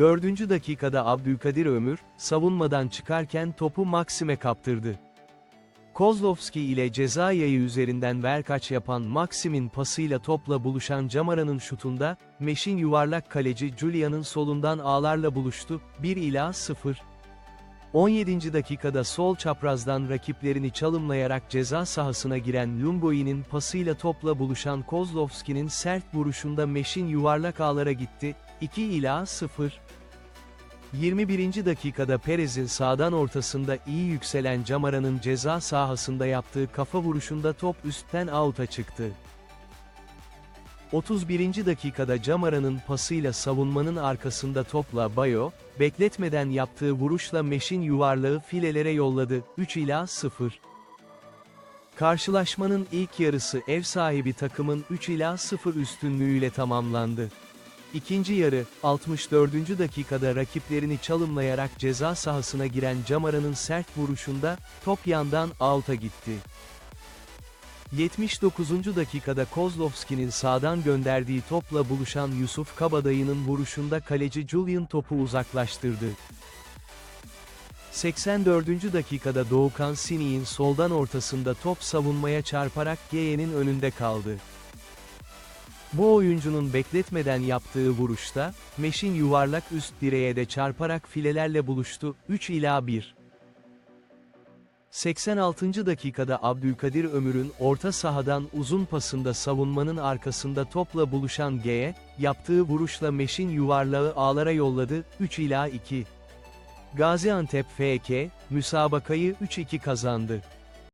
4. dakikada Abdülkadir Ömür, savunmadan çıkarken topu Maxim'e kaptırdı. Kozlovski ile ceza yayı üzerinden verkaç yapan Maxim'in pasıyla topla buluşan Camara'nın şutunda, Meş'in yuvarlak kaleci Julian'ın solundan ağlarla buluştu, 1 ila 0. 17. dakikada sol çaprazdan rakiplerini çalımlayarak ceza sahasına giren Lumboi'nin pasıyla topla buluşan Kozlovski'nin sert vuruşunda Meş'in yuvarlak ağlara gitti, 2 ila 0. 21. dakikada Perez'in sağdan ortasında iyi yükselen Camara'nın ceza sahasında yaptığı kafa vuruşunda top üstten out'a çıktı. 31. dakikada Camara'nın pasıyla savunmanın arkasında topla Bayo, bekletmeden yaptığı vuruşla Meş'in yuvarlağı filelere yolladı, 3 ila 0. Karşılaşmanın ilk yarısı ev sahibi takımın 3 ila 0 üstünlüğüyle tamamlandı. İkinci yarı, 64. dakikada rakiplerini çalımlayarak ceza sahasına giren Camara'nın sert vuruşunda, top yandan out'a gitti. 79. dakikada Kozlovski'nin sağdan gönderdiği topla buluşan Yusuf Kabadayı'nın vuruşunda kaleci Julian topu uzaklaştırdı. 84. dakikada Doğukan Sini'nin soldan ortasında top savunmaya çarparak Geye'nin önünde kaldı. Bu oyuncunun bekletmeden yaptığı vuruşta, Meş'in yuvarlak üst direğe de çarparak filelerle buluştu, 3 ila 1. 86. dakikada Abdülkadir Ömür'ün orta sahadan uzun pasında savunmanın arkasında topla buluşan G'ye, yaptığı vuruşla Meş'in yuvarlağı ağlara yolladı, 3 ila 2. Gaziantep FK, müsabakayı 3-2 kazandı.